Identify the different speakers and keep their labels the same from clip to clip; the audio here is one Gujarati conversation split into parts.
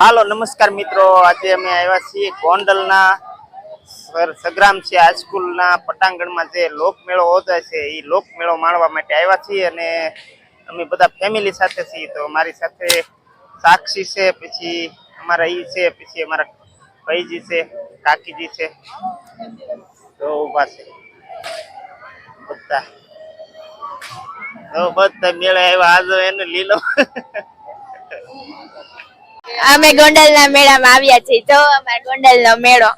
Speaker 1: હાલો, નમસ્કાર મિત્રો. આજે અમે આવ્યા છીએ ગોંડલના સર- સંગ્રામસિંહ હાઈસ્કૂલના પટાંગણમાં જે લોકમેળો યોજાય છે. એ લોકમેળો માણવા માટે આવ્યા છીએ અને અમે બધા ફેમિલી સાથે છીએ. તો મારી સાથે સાક્ષી છે, પછી અમારા ઈ છે, પછી અમારા ભાઈજી છે, કાકીજી છે. તો ઊભા છે. બધા. તો બધા મેળે આવ્યા. આજે એને લીલો.
Speaker 2: અમે ગોંડલના મેળામાં આવ્યા છીએ તો અમારા ગોંડલનો મેળો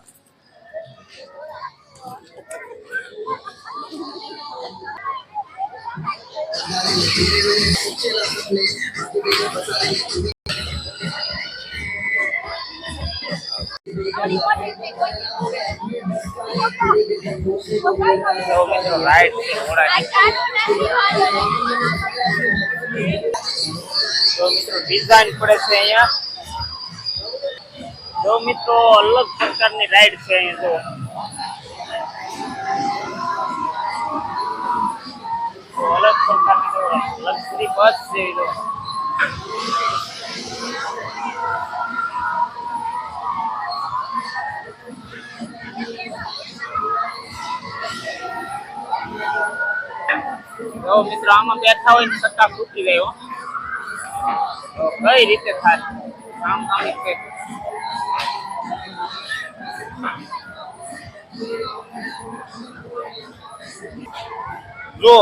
Speaker 1: તો મિત્રો રાઈડ છે ઘોડાની તો મિત્રો ડિઝાઇન પડે છે અહીંયા જો મિત્રો, અલગ પ્રકારની રાઈડ છે અહીંયા જો અલગ પ્રકારની લક્ઝરી બસ જેવી જો જો મિત્રો, આમાં બેઠા હોય ને સટ્ટા ફૂટી ગયો કઈ રીતે થાય? આમ આમ જો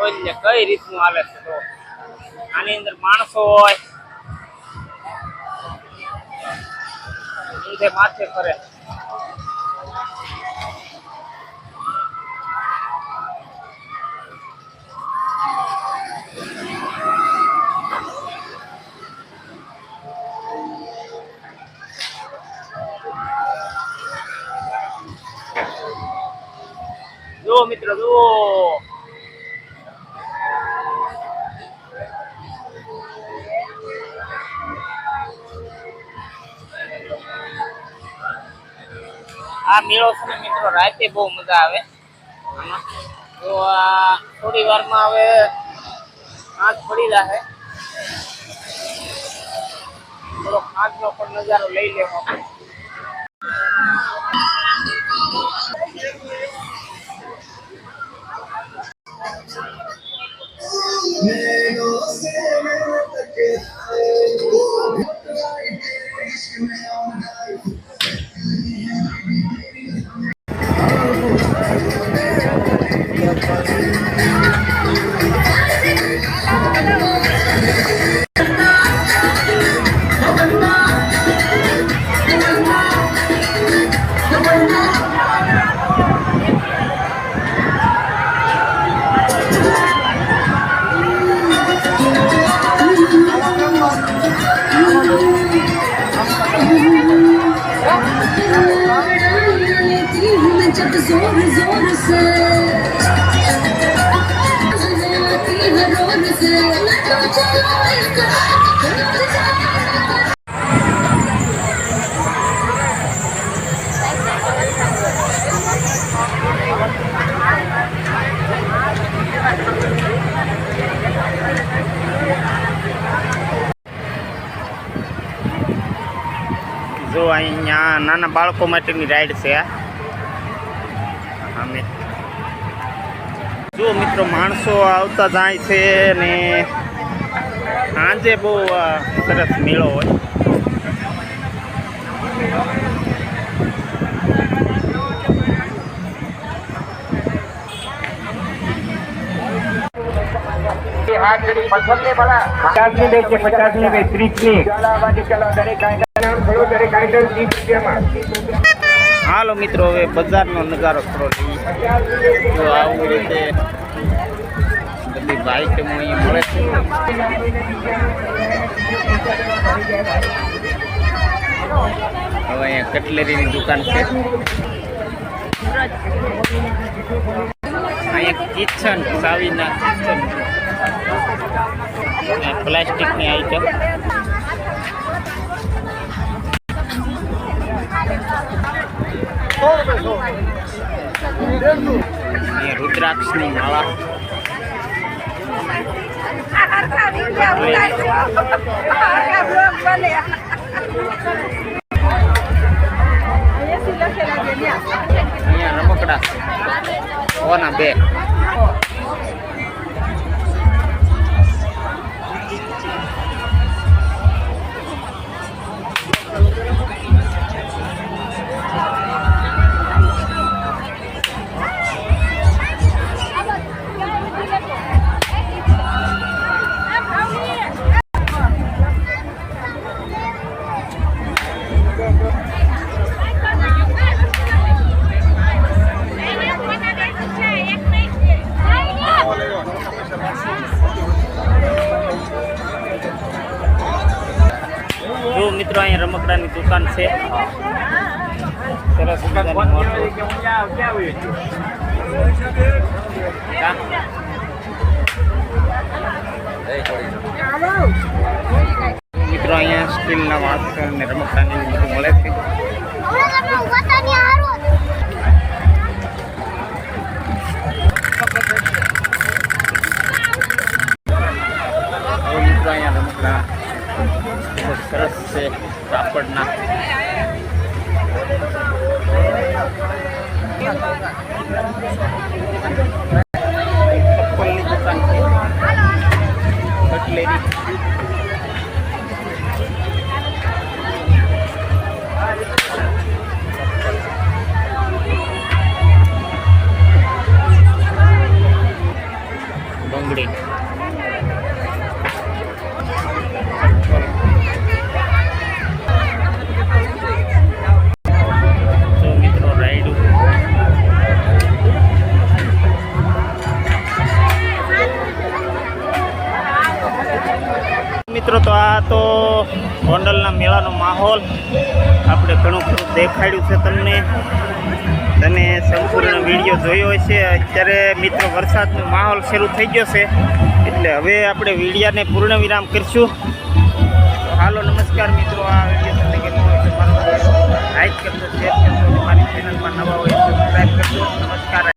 Speaker 1: ઓલે કઈ રીતનું આવે છે? તો આની અંદર માણસો હોય ઊંધે માથે ફરે. જો મિત્રો જો આ મેળો છે મિત્રો, રાતે બહુ મજા આવે. આમાં. તો આ થોડી વારમાં હવે આંખ પડી જશે થોડો આંખનો પણ નજારો લઈ લેવો આપણે.
Speaker 3: जब जोर जोर से आती है रोर से
Speaker 1: જો અહીંયા નાના બાળકો માટેની રાઈડ છે અમે. જો મિત્રો, માણસો આવતા જાય છે ને સાંજે બહુ સરસ મેળો હોય.
Speaker 4: પચાસની બેચે પચાસની ત્રીસની
Speaker 1: હાલો મિત્રો હવે બજારનો નજારો થોડો તો આવું રીતે બધી બાઈક અહીંયા મળે છે. હવે અહીંયા કટલેરીની દુકાન છે. અહીંયા કિચન સાવીના kitchen. પ્લાસ્ટિકની આઈટમ અહીંયા રુદ્રાક્ષની માળા અહીંયા રમકડા ઓના બે મિત્રો, અહીંયા રમકડાની દુકાન છે સરસ? મિત્રો, અહીંયા સ્ટીલના વાસણ ને રમકડાની બધું મળે છે છે કાપડના. મિત્રો, તો આ તો ગોંડલના મેળાનો માહોલ. આપણે ઘણું ખરું દેખાડ્યું છે તમને. તમે સંપૂર્ણ વીડિયો જોયો હશે. અત્યારે મિત્રો, વરસાદનો માહોલ શરૂ થઈ ગયો છે. એટલે હવે આપણે વિડીયાને પૂર્ણ વિરામ કરીશું. હાલો, નમસ્કાર મિત્રો. આ વીડિયો તમને કેવો હોય તો મારો લાઈક કરજો, શેર કરજો મારી ચેનલમાં નવા હોય સબસ્ક્રાઈબ કરજો. નમસ્કાર.